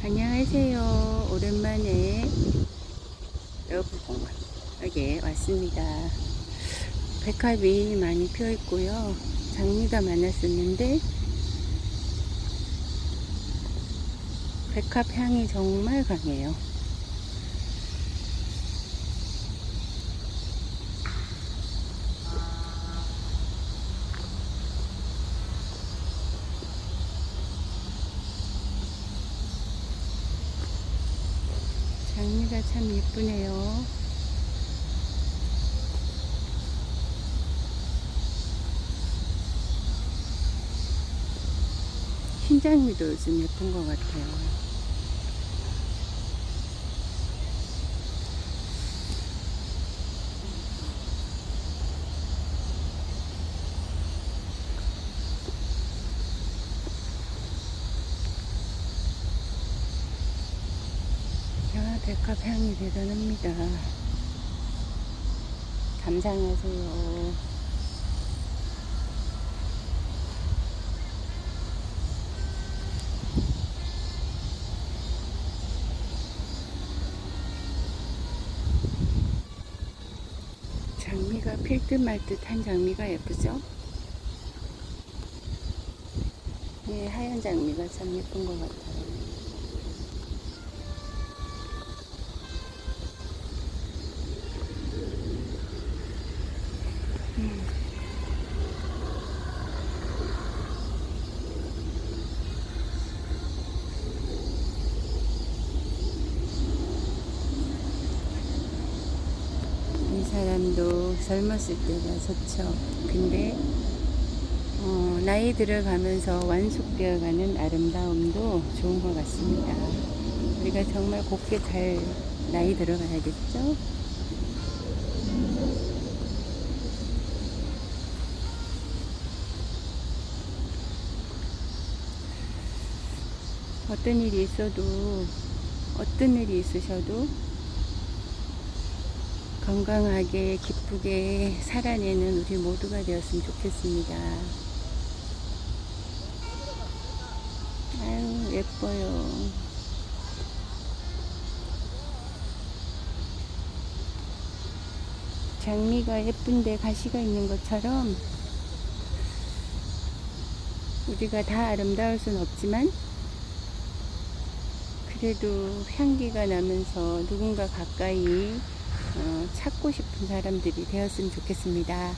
안녕하세요. 오랜만에 여부공원 여기에 왔습니다. 백합이 많이 피어 있고요. 장미가 많았었는데 백합 향이 정말 강해요. 장미가 참 예쁘네요. 흰장미도 요즘 예쁜 것 같아요. 야, 백합 향이 대단합니다. 감상하세요. 장미가 필 듯 말 듯한 장미가 예쁘죠? 네, 하얀 장미가 참 예쁜 것 같아요. 이 사람도 젊었을 때가 좋죠. 근데 어, 나이 들어가면서 완숙되어가는 아름다움도 좋은 것 같습니다. 우리가 정말 곱게 잘 나이 들어가야겠죠? 어떤 일이 있어도 어떤 일이 있으셔도 건강하게 기쁘게 살아내는 우리 모두가 되었으면 좋겠습니다. 아유 예뻐요. 장미가 예쁜데 가시가 있는 것처럼 우리가 다 아름다울 순 없지만 그래도 향기가 나면서 누군가 가까이 어, 찾고 싶은 사람들이 되었으면 좋겠습니다.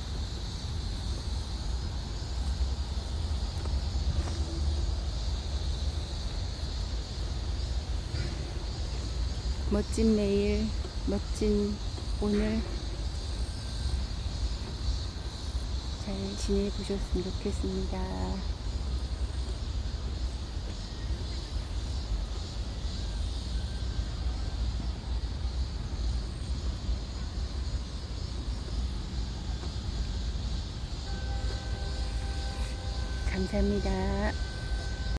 멋진 내일, 멋진 오늘 잘 지내보셨으면 좋겠습니다. 감사합니다.